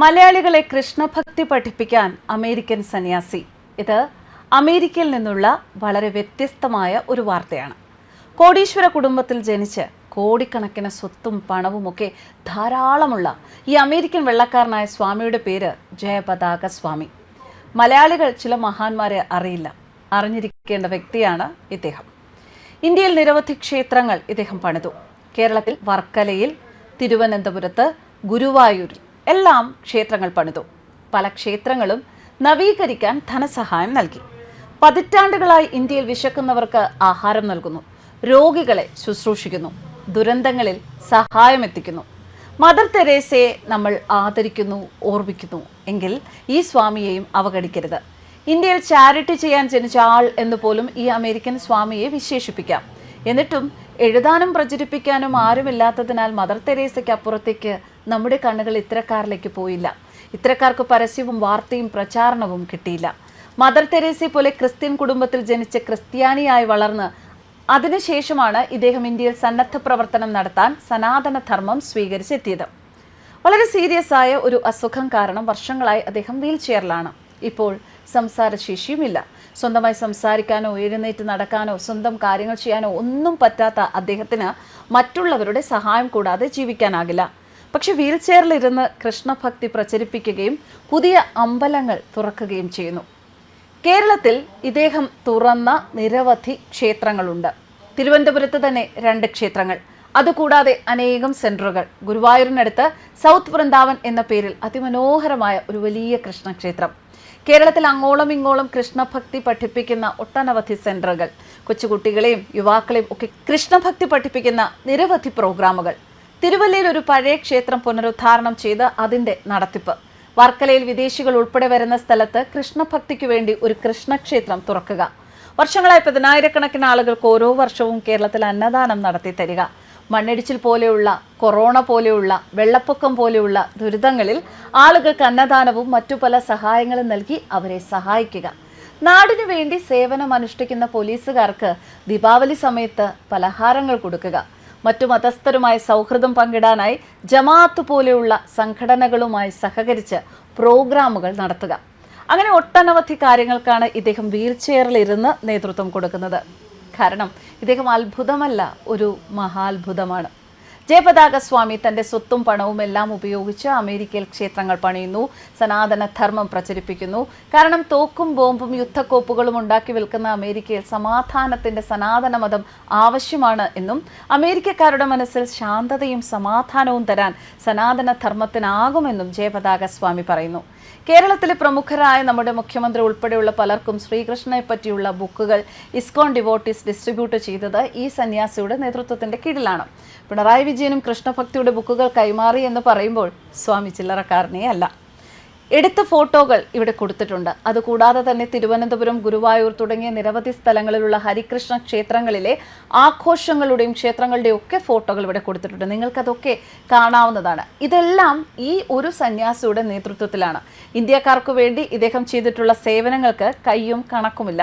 മലയാളികളെ കൃഷ്ണഭക്തി പഠിപ്പിക്കാൻ അമേരിക്കൻ സന്യാസി. ഇത് അമേരിക്കയിൽ നിന്നുള്ള വളരെ വ്യത്യസ്തമായ ഒരു വാർത്തയാണ്. കോടീശ്വര കുടുംബത്തിൽ ജനിച്ച് കോടിക്കണക്കിന് സ്വത്തും പണവും ഒക്കെ ധാരാളമുള്ള ഈ അമേരിക്കൻ വെള്ളക്കാരനായ സ്വാമിയുടെ പേര് ജയപതാക സ്വാമി. മലയാളികൾ ചില മഹാന്മാരെ അറിയില്ല. അറിഞ്ഞിരിക്കേണ്ട വ്യക്തിയാണ് ഇദ്ദേഹം. ഇന്ത്യയിൽ നിരവധി ക്ഷേത്രങ്ങൾ ഇദ്ദേഹം പണിതു. കേരളത്തിൽ വർക്കലയിൽ തിരുവനന്തപുരത്ത് ഗുരുവായൂരിൽ എല്ലാം ക്ഷേത്രങ്ങൾ പണിതു. പല ക്ഷേത്രങ്ങളും നവീകരിക്കാൻ ധനസഹായം നൽകി. പതിറ്റാണ്ടുകളായി ഇന്ത്യയിൽ വിശക്കുന്നവർക്ക് ആഹാരം നൽകുന്നു. രോഗികളെ ശുശ്രൂഷിക്കുന്നു. ദുരന്തങ്ങളിൽ സഹായമെത്തിക്കുന്നു. മദർ തെരേസയെ നമ്മൾ ആദരിക്കുന്നു ഓർമ്മിക്കുന്നു. എങ്കിൽ ഈ സ്വാമിയെയും അവഗണിക്കരുത്. ഇന്ത്യയിൽ ചാരിറ്റി ചെയ്യാൻ ജനിച്ച ആൾ എന്ന് പോലും ഈ അമേരിക്കൻ സ്വാമിയെ വിശേഷിപ്പിക്കാം. എന്നിട്ടും എഴുതാനും പ്രചരിപ്പിക്കാനും ആരുമില്ലാത്തതിനാൽ മദർ തെരേസയ്ക്ക് അപ്പുറത്തേക്ക് നമ്മുടെ കണ്ണുകൾ ഇത്തരക്കാരിലേക്ക് പോയില്ല. ഇത്തരക്കാർക്ക് പരസ്യവും വാർത്തയും പ്രചാരണവും കിട്ടിയില്ല. മദർ തെരേസയെ പോലെ ക്രിസ്ത്യൻ കുടുംബത്തിൽ ജനിച്ച് ക്രിസ്ത്യാനിയായി വളർന്ന് അതിനുശേഷമാണ് ഇദ്ദേഹം ഇന്ത്യയിൽ സന്നദ്ധ പ്രവർത്തനം നടത്താൻ സനാതന ധർമ്മം സ്വീകരിച്ചെത്തിയത്. വളരെ സീരിയസ് ആയ ഒരു അസുഖം കാരണം വർഷങ്ങളായി അദ്ദേഹം വീൽ ചെയറിലാണ് ഇപ്പോൾ സംസാരശേഷിയുമില്ല. സ്വന്തമായി സംസാരിക്കാനോ എഴുന്നേറ്റ് നടക്കാനോ സ്വന്തം കാര്യങ്ങൾ ചെയ്യാനോ ഒന്നും പറ്റാത്ത അദ്ദേഹത്തിന് മറ്റുള്ളവരുടെ സഹായം കൂടാതെ ജീവിക്കാനാകില്ല. പക്ഷെ വീൽ ചെയറിലിരുന്ന് കൃഷ്ണഭക്തി പ്രചരിപ്പിക്കുകയും പുതിയ അമ്പലങ്ങൾ തുറക്കുകയും ചെയ്യുന്നു. കേരളത്തിൽ ഇദ്ദേഹം തുറന്ന നിരവധി ക്ഷേത്രങ്ങളുണ്ട്. തിരുവനന്തപുരത്ത് തന്നെ രണ്ട് ക്ഷേത്രങ്ങൾ. അതുകൂടാതെ അനേകം സെന്ററുകൾ. ഗുരുവായൂരിനടുത്ത് സൗത്ത് വൃന്ദാവൻ എന്ന പേരിൽ അതിമനോഹരമായ ഒരു വലിയ കൃഷ്ണക്ഷേത്രം. കേരളത്തിൽ അങ്ങോളം ഇങ്ങോളം കൃഷ്ണഭക്തി പഠിപ്പിക്കുന്ന ഒട്ടനവധി സെന്ററുകൾ. കൊച്ചുകുട്ടികളെയും യുവാക്കളെയും ഒക്കെ കൃഷ്ണഭക്തി പഠിപ്പിക്കുന്ന നിരവധി പ്രോഗ്രാമുകൾ. തിരുവല്ലയിൽ ഒരു പഴയ ക്ഷേത്രം പുനരുദ്ധാരണം ചെയ്ത് അതിന്റെ നടത്തിപ്പ്. വർക്കലയിൽ വിദേശികൾ ഉൾപ്പെടെ വരുന്ന സ്ഥലത്ത് കൃഷ്ണഭക്തിക്കു വേണ്ടി ഒരു കൃഷ്ണക്ഷേത്രം തുറക്കുക. വർഷങ്ങളായി പതിനായിരക്കണക്കിന് ആളുകൾക്ക് ഓരോ വർഷവും കേരളത്തിൽ അന്നദാനം നടത്തി തരിക. മണ്ണിടിച്ചിൽ പോലെയുള്ള കൊറോണ പോലെയുള്ള വെള്ളപ്പൊക്കം പോലെയുള്ള ദുരിതങ്ങളിൽ ആളുകൾക്ക് അന്നദാനവും മറ്റു പല സഹായങ്ങളും നൽകി അവരെ സഹായിക്കുക. നാടിനു വേണ്ടി സേവനം അനുഷ്ഠിക്കുന്ന പോലീസുകാർക്ക് ദീപാവലി സമയത്ത് പലഹാരങ്ങൾ കൊടുക്കുക. മറ്റു മതസ്ഥരുമായി സൗഹൃദം പങ്കിടാനായി ജമാഅത്ത് പോലെയുള്ള സംഘടനകളുമായി സഹകരിച്ച് പ്രോഗ്രാമുകൾ നടത്തുക. അങ്ങനെ ഒട്ടനവധി കാര്യങ്ങൾക്കാണ് ഇദ്ദേഹം വീൽ ചെയറിൽ ഇരുന്ന് നേതൃത്വം കൊടുക്കുന്നത്. കാരണം ഇദ്ദേഹം അത്ഭുതമല്ല ഒരു മഹാത്ഭുതമാണ്. ജയപതാക സ്വാമി തന്റെ സ്വത്തും പണവും എല്ലാം ഉപയോഗിച്ച് അമേരിക്കയിൽ ക്ഷേത്രങ്ങൾ പണിയുന്നു. സനാതന ധർമ്മം പ്രചരിപ്പിക്കുന്നു. കാരണം തോക്കും ബോംബും യുദ്ധക്കോപ്പുകളും ഉണ്ടാക്കി വിൽക്കുന്ന അമേരിക്കയിൽ സമാധാനത്തിന്റെ സനാതന മതം ആവശ്യമാണ് എന്നും അമേരിക്കക്കാരുടെ മനസ്സിൽ ശാന്തതയും സമാധാനവും തരാൻ സനാതന ധർമ്മത്തിനാകുമെന്നും ജയപതാക സ്വാമി പറയുന്നു. കേരളത്തിലെ പ്രമുഖരായ നമ്മുടെ മുഖ്യമന്ത്രി ഉൾപ്പെടെയുള്ള പലർക്കും ശ്രീകൃഷ്ണനെ പറ്റിയുള്ള ബുക്കുകൾ ഇസ്കോൺ ഡിവോട്ടീസ് ഡിസ്ട്രിബ്യൂട്ട് ചെയ്തത് ഈ സന്യാസിയുടെ നേതൃത്വത്തിന്റെ കീഴിലാണ്. പിണറായി വിജയനും കൃഷ്ണഭക്തിയുടെ ബുക്കുകൾ കൈമാറി എന്ന് പറയുമ്പോൾ സ്വാമി ചില്ലറക്കാരനേ അല്ല എടുത്ത ഫോട്ടോകൾ ഇവിടെ കൊടുത്തിട്ടുണ്ട്. അതുകൂടാതെ തന്നെ തിരുവനന്തപുരം ഗുരുവായൂർ തുടങ്ങിയ നിരവധി സ്ഥലങ്ങളിലുള്ള ഹരികൃഷ്ണ ക്ഷേത്രങ്ങളിലെ ആഘോഷങ്ങളുടെയും ക്ഷേത്രങ്ങളുടെയും ഒക്കെ ഫോട്ടോകൾ ഇവിടെ കൊടുത്തിട്ടുണ്ട്. നിങ്ങൾക്കതൊക്കെ കാണാവുന്നതാണ്. ഇതെല്ലാം ഈ ഒരു സന്യാസിയുടെ നേതൃത്വത്തിലാണ്. ഇന്ത്യക്കാർക്ക് വേണ്ടി ഇദ്ദേഹം ചെയ്തിട്ടുള്ള സേവനങ്ങൾക്ക് കയ്യും കണക്കുമില്ല.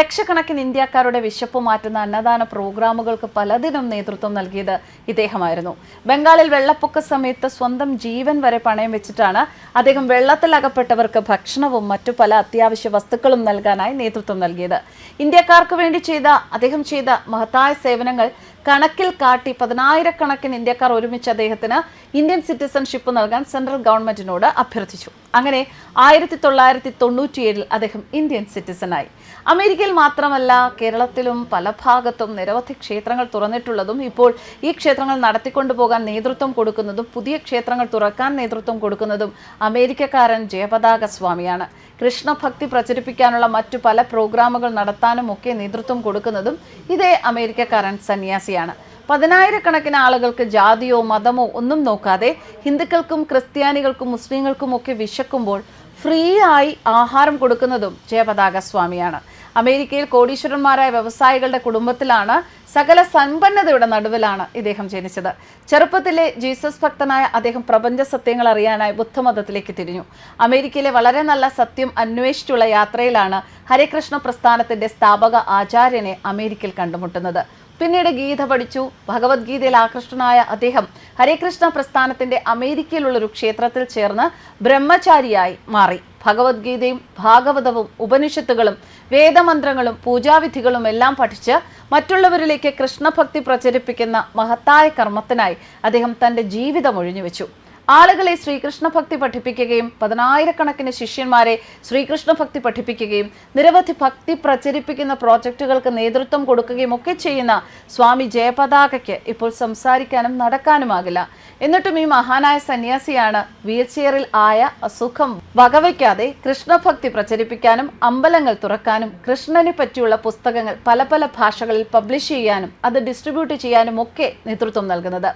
ലക്ഷക്കണക്കിന് ഇന്ത്യക്കാരുടെ വിശപ്പ് മാറ്റുന്ന അന്നദാന പ്രോഗ്രാമുകൾക്ക് പലതിനും നേതൃത്വം നൽകിയത് ഇദ്ദേഹമായിരുന്നു. ബംഗാളിൽ വെള്ളപ്പൊക്ക സമയത്ത് സ്വന്തം ജീവൻ വരെ പണയം വെച്ചിട്ടാണ് അദ്ദേഹം വെള്ളത്തിൽ അകപ്പെട്ടവർക്ക് ഭക്ഷണവും മറ്റു പല അത്യാവശ്യ വസ്തുക്കളും നൽകാനായി നേതൃത്വം നൽകിയത്. ഇന്ത്യക്കാർക്ക് വേണ്ടി ചെയ്ത അദ്ദേഹം ചെയ്ത മഹത്തായ സേവനങ്ങൾ കണക്കിൽ കാട്ടി പതിനായിരക്കണക്കിന് ഇന്ത്യക്കാർ ഒരുമിച്ച് അദ്ദേഹത്തിന് ഇന്ത്യൻ സിറ്റിസൺഷിപ്പ് നൽകാൻ സെൻട്രൽ ഗവൺമെന്റിനോട് അഭ്യർത്ഥിച്ചു. അങ്ങനെ ആയിരത്തി തൊള്ളായിരത്തി തൊണ്ണൂറ്റിയേഴിൽ അദ്ദേഹം ഇന്ത്യൻ സിറ്റിസണായി. അമേരിക്കയിൽ മാത്രമല്ല കേരളത്തിലും പല ഭാഗത്തും നിരവധി ക്ഷേത്രങ്ങൾ തുറന്നിട്ടുള്ളതും ഇപ്പോൾ ഈ ക്ഷേത്രങ്ങൾ നടത്തിക്കൊണ്ടു പോകാൻ നേതൃത്വം കൊടുക്കുന്നതും പുതിയ ക്ഷേത്രങ്ങൾ തുറക്കാൻ നേതൃത്വം കൊടുക്കുന്നതും അമേരിക്കക്കാരൻ ജയപതാക സ്വാമിയാണ്. കൃഷ്ണഭക്തി പ്രചരിപ്പിക്കാനുള്ള മറ്റു പല പ്രോഗ്രാമുകൾ നടത്താനും ഒക്കെ നേതൃത്വം കൊടുക്കുന്നതും ഇതേ അമേരിക്കക്കാരൻ സന്യാസിയാണ്. പതിനായിരക്കണക്കിന് ആളുകൾക്ക് ജാതിയോ മതമോ ഒന്നും നോക്കാതെ ഹിന്ദുക്കൾക്കും ക്രിസ്ത്യാനികൾക്കും മുസ്ലിങ്ങൾക്കും ഒക്കെ വിശക്കുമ്പോൾ ഫ്രീ ആയി ആഹാരം കൊടുക്കുന്നതും ജയപതാക സ്വാമിയാണ്. അമേരിക്കയിൽ കോടീശ്വരന്മാരായ വ്യവസായികളുടെ കുടുംബത്തിലാണ് സകല സമ്പന്നതയുടെ നടുവിലാണ് ഇദ്ദേഹം ജനിച്ചത്. ചെറുപ്പത്തിലെ ജീസസ് ഭക്തനായ അദ്ദേഹം പ്രപഞ്ച സത്യങ്ങൾ അറിയാനായി ബുദ്ധമതത്തിലേക്ക് തിരിഞ്ഞു. അമേരിക്കയിലെ വളരെ നല്ല സത്യം അന്വേഷിച്ചുള്ള യാത്രയിലാണ് ഹരികൃഷ്ണ പ്രസ്ഥാനത്തിന്റെ സ്ഥാപക ആചാര്യനെ അമേരിക്കയിൽ കണ്ടുമുട്ടുന്നത്. പിന്നീട് ഗീത പഠിച്ചു. ഭഗവത്ഗീതയിൽ ആകൃഷ്ടനായ അദ്ദേഹം ഹരേകൃഷ്ണ പ്രസ്ഥാനത്തിന്റെ അമേരിക്കയിലുള്ള ഒരു ക്ഷേത്രത്തിൽ ചേർന്ന് ബ്രഹ്മചാരിയായി മാറി. ഭഗവത്ഗീതയും ഭാഗവതവും ഉപനിഷത്തുകളും വേദമന്ത്രങ്ങളും പൂജാവിധികളും എല്ലാം പഠിച്ച് മറ്റുള്ളവരിലേക്ക് കൃഷ്ണഭക്തി പ്രചരിപ്പിക്കുന്ന മഹത്തായ കർമ്മത്തിനായി അദ്ദേഹം തന്റെ ജീവിതം ഒഴിഞ്ഞുവെച്ചു. ആളുകളെ ശ്രീകൃഷ്ണ ഭക്തി പഠിപ്പിക്കുകയും പതിനായിരക്കണക്കിന് ശിഷ്യന്മാരെ ശ്രീകൃഷ്ണ ഭക്തി പഠിപ്പിക്കുകയും നിരവധി ഭക്തി പ്രചരിപ്പിക്കുന്ന പ്രോജക്റ്റുകൾക്ക് നേതൃത്വം കൊടുക്കുകയും ഒക്കെ ചെയ്യുന്ന സ്വാമി ജയപതാകയ്ക്ക് ഇപ്പോൾ സംസാരിക്കാനും നടക്കാനുമാകില്ല. എന്നിട്ടും ഈ മഹാനായ സന്യാസിയാണ് വീൽചെയറിൽ ആയ അസുഖം വകവയ്ക്കാതെ കൃഷ്ണഭക്തി പ്രചരിപ്പിക്കാനും അമ്പലങ്ങൾ തുറക്കാനും കൃഷ്ണനെ പറ്റിയുള്ള പുസ്തകങ്ങൾ പല പല ഭാഷകളിൽ പബ്ലിഷ് ചെയ്യാനും അത് ഡിസ്ട്രിബ്യൂട്ട് ചെയ്യാനും ഒക്കെ നേതൃത്വം നൽകുന്നത്.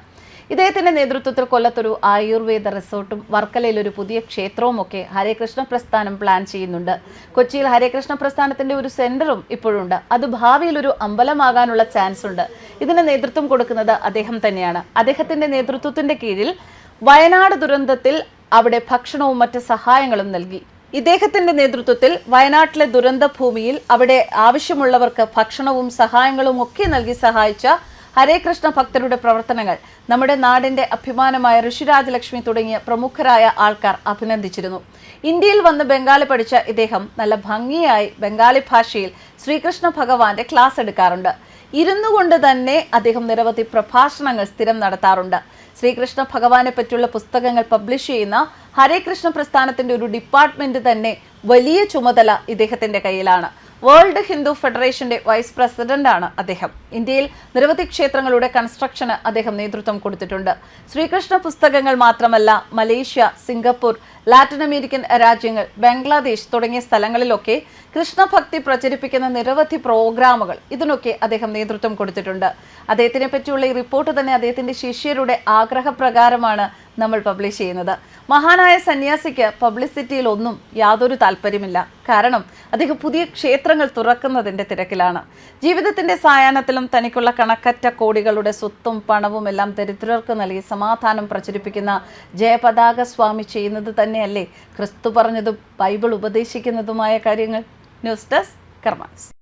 ഇദ്ദേഹത്തിന്റെ നേതൃത്വത്തിൽ കൊല്ലത്തൊരു ആയുർവേദ റിസോർട്ടും വർക്കലയിൽ ഒരു പുതിയ ക്ഷേത്രവും ഒക്കെ ഹരേകൃഷ്ണ പ്രസ്ഥാനം പ്ലാൻ ചെയ്യുന്നുണ്ട്. കൊച്ചിയിൽ ഹരേകൃഷ്ണ പ്രസ്ഥാനത്തിന്റെ ഒരു സെന്ററും ഇപ്പോഴുണ്ട്. അത് ഭാവിയിൽ ഒരു അമ്പലമാകാനുള്ള ചാൻസ് ഉണ്ട്. ഇതിന് നേതൃത്വം കൊടുക്കുന്നത് അദ്ദേഹം തന്നെയാണ്. അദ്ദേഹത്തിന്റെ നേതൃത്വത്തിന്റെ കീഴിൽ വയനാട് ദുരന്തത്തിൽ അവിടെ ഭക്ഷണവും മറ്റ് സഹായങ്ങളും നൽകി. ഇദ്ദേഹത്തിന്റെ നേതൃത്വത്തിൽ വയനാട്ടിലെ ദുരന്ത ഭൂമിയിൽ അവിടെ ആവശ്യമുള്ളവർക്ക് ഭക്ഷണവും സഹായങ്ങളും ഒക്കെ നൽകി സഹായിച്ച ഹരേ കൃഷ്ണ ഭക്തരുടെ പ്രവർത്തനങ്ങൾ. നമ്മുടെ നാടിന്റെ അഭിമാനമായ ഋഷിരാജ ലക്ഷ്മി തുടങ്ങിയ പ്രമുഖരായ ആൾക്കാർ അഭിനന്ദിച്ചിരുന്നു. ഇന്ത്യയിൽ വന്ന് ബംഗാളി പഠിച്ച ഇദ്ദേഹം നല്ല ഭംഗിയായി ബംഗാളി ഭാഷയിൽ ശ്രീകൃഷ്ണ ഭഗവാന്റെ ക്ലാസ് എടുക്കാറുണ്ട്. ഇരുന്നു കൊണ്ട് തന്നെ അദ്ദേഹം നിരവധി പ്രഭാഷണങ്ങൾ സ്ഥിരം നടത്താറുണ്ട്. ശ്രീകൃഷ്ണ ഭഗവാനെ പറ്റിയുള്ള പുസ്തകങ്ങൾ പബ്ലിഷ് ചെയ്യുന്ന ഹരേ കൃഷ്ണ പ്രസ്ഥാനത്തിന്റെ ഒരു ഡിപ്പാർട്ട്മെന്റ് തന്നെ വലിയ ചുമതല ഇദ്ദേഹത്തിന്റെ കയ്യിലാണ്. വേൾഡ് ഹിന്ദു ഫെഡറേഷന്റെ വൈസ് പ്രസിഡന്റാണ് അദ്ദേഹം. ഇന്ത്യയിൽ നിരവധി ക്ഷേത്രങ്ങളുടെ കൺസ്ട്രക്ഷന് അദ്ദേഹം നേതൃത്വം കൊടുത്തിട്ടുണ്ട്. ശ്രീകൃഷ്ണ പുസ്തകങ്ങൾ മാത്രമല്ല മലേഷ്യ സിംഗപ്പൂർ ലാറ്റിൻ അമേരിക്കൻ രാജ്യങ്ങൾ ബംഗ്ലാദേശ് തുടങ്ങിയ സ്ഥലങ്ങളിലൊക്കെ കൃഷ്ണഭക്തി പ്രചരിപ്പിക്കുന്ന നിരവധി പ്രോഗ്രാമുകൾ ഇതിനൊക്കെ അദ്ദേഹം നേതൃത്വം കൊടുത്തിട്ടുണ്ട്. അദ്ദേഹത്തിനെ പറ്റിയുള്ള ഈ റിപ്പോർട്ട് തന്നെ അദ്ദേഹത്തിന്റെ ശിഷ്യരുടെ ആഗ്രഹപ്രകാരമാണ് നമ്മൾ പബ്ലിഷ് ചെയ്യുന്നത്. മഹാനായ സന്യാസിക്ക് പബ്ലിസിറ്റിയിൽ ഒന്നും യാതൊരു താല്പര്യമില്ല. കാരണം അദ്ദേഹം പുതിയ ക്ഷേത്രങ്ങൾ തുറക്കുന്നതിന്റെ തിരക്കിലാണ്. ജീവിതത്തിന്റെ സായാഹ്നത്തിലും തനിക്കുള്ള കണക്കറ്റ കോടികളുടെ സ്വത്തും പണവും എല്ലാം ദരിദ്രർക്ക് നൽകി സമാധാനം പ്രചരിപ്പിക്കുന്ന ജയപതാക സ്വാമി ചെയ്യുന്നത് തന്നെയല്ലേ ക്രിസ്തു പറഞ്ഞതും ബൈബിൾ ഉപദേശിക്കുന്നതുമായ കാര്യങ്ങൾ? News desk karmas